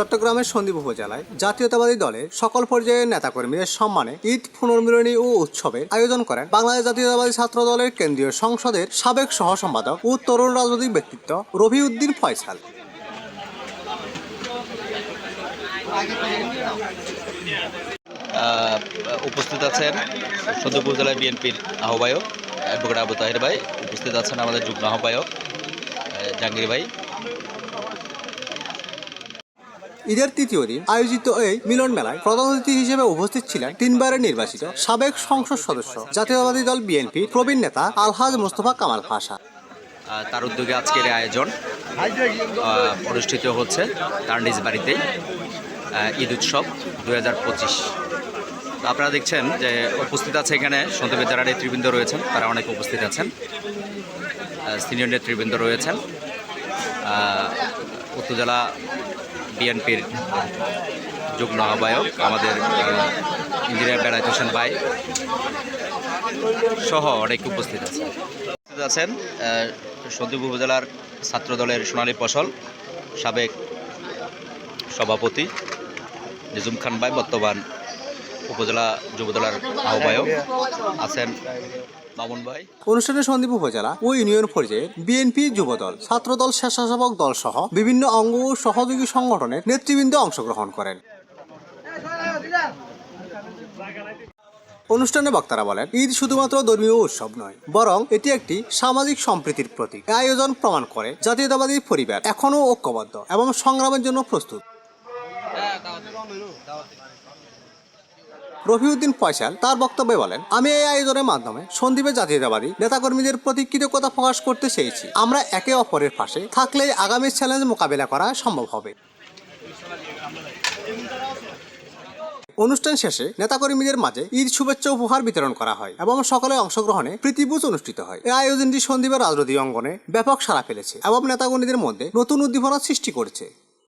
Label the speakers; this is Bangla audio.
Speaker 1: চট্টগ্রামের সন্দ্বীপ উপজেলায় জাতীয়তাবাদী দলের সকল পর্যায়ের নেতাকর্মীদের সম্মানে ঈদ পুনর্মিলনী ও উৎসবের আয়োজন করেন বাংলাদেশ জাতীয়তাবাদী ছাত্র দলের কেন্দ্রীয় সংসদের সাবেক সহ সম্পাদক ও তরুণ রাজনৈতিক ব্যক্তিত্ব রবিউদ্দিন ফয়সাল।
Speaker 2: উপস্থিত আছেন সদ্য উপজেলা বিএনপির আহ্বায়ক অ্যাডভোকেট আবু তাহের ভাই উপস্থিত আছেন আমাদের যুগ্ম আহ্বায়ক আহ, জাহাঙ্গীর ভাই
Speaker 1: ঈদের তৃতীয় দিন আয়োজিত এই মিলন মেলায় প্রধান অতিথি হিসেবে উপস্থিত ছিলেন তিনবারের নির্বাচিত সাবেক সংসদ সদস্য জাতীয়তাবাদী দল বিএনপি প্রবীণ নেতা আলহাজ মোস্তফা কামাল পাশা।
Speaker 2: তার উদ্যোগে আজকের আয়োজন অনুষ্ঠিত হচ্ছে তার নিজ বাড়িতেই আহ, ঈদ উৎসব দু হাজার পঁচিশ। আপনারা দেখছেন যে উপস্থিত আছে এখানে সন্দীপের যারা নেতৃবৃন্দ রয়েছেন তারা অনেক উপস্থিত আছেন। সিনিয়র নেতৃবৃন্দ রয়েছেন। উপজেলা বিএনপির যুগ্ম আহ্বায়ক আমাদের ইঞ্জিনিয়ার বেলায়েত হোসেন ভাই সহ অনেক উপস্থিত আছে উপস্থিত আছেন আহ, সন্দ্বীপ উপজেলার ছাত্র দলের সোনালী ফসল সাবেক সভাপতি নিজুম খান ভাই বর্তমান উপজেলা যুবদলের আহ্বায়ক আছেন। ভাই।
Speaker 1: অনুষ্ঠানে সন্দ্বীপ উপজেলা ও ইউনিয়ন পর্যায়ে বিএনপি যুবদল ছাত্রদল স্বেচ্ছাসেবক দল সহ বিভিন্ন অঙ্গ ও সহযোগী সংগঠনের নেতৃবৃন্দ অংশগ্রহণ করেন। অনুষ্ঠানে বক্তারা বলেন ঈদ শুধুমাত্র ধর্মীয় উৎসব নয় বরং এটি একটি সামাজিক সম্প্রীতির প্রতীক। আয়োজন প্রমাণ করে জাতীয়তাবাদী পরিবার এখনও ঐক্যবদ্ধ এবং সংগ্রামের জন্য প্রস্তুত। রফিউদ্দিন ফয়সাল তার বক্তব্যে বলেন, আমি এই আয়োজনের মাধ্যমে সন্দীপের জাতীয়তাবাদী নেতাকর্মীদের প্রতি কৃতজ্ঞতা প্রকাশ করতে চেয়েছি। আমরা একে অপরের পাশে থাকলেই আগামী চ্যালেঞ্জ মোকাবেলা করা সম্ভব হবে। অনুষ্ঠান শেষে নেতাকর্মীদের মাঝে ঈদ শুভেচ্ছা উপহার বিতরণ করা হয় এবং সকলে অংশগ্রহণে প্রীতিভোজ অনুষ্ঠিত হয়। এই আয়োজনটি সন্দীপের রাজনৈতিক অঙ্গনে ব্যাপক সাড়া ফেলেছে এবং নেতাকর্মীদের মধ্যে নতুন উদ্দীপনা সৃষ্টি করেছে।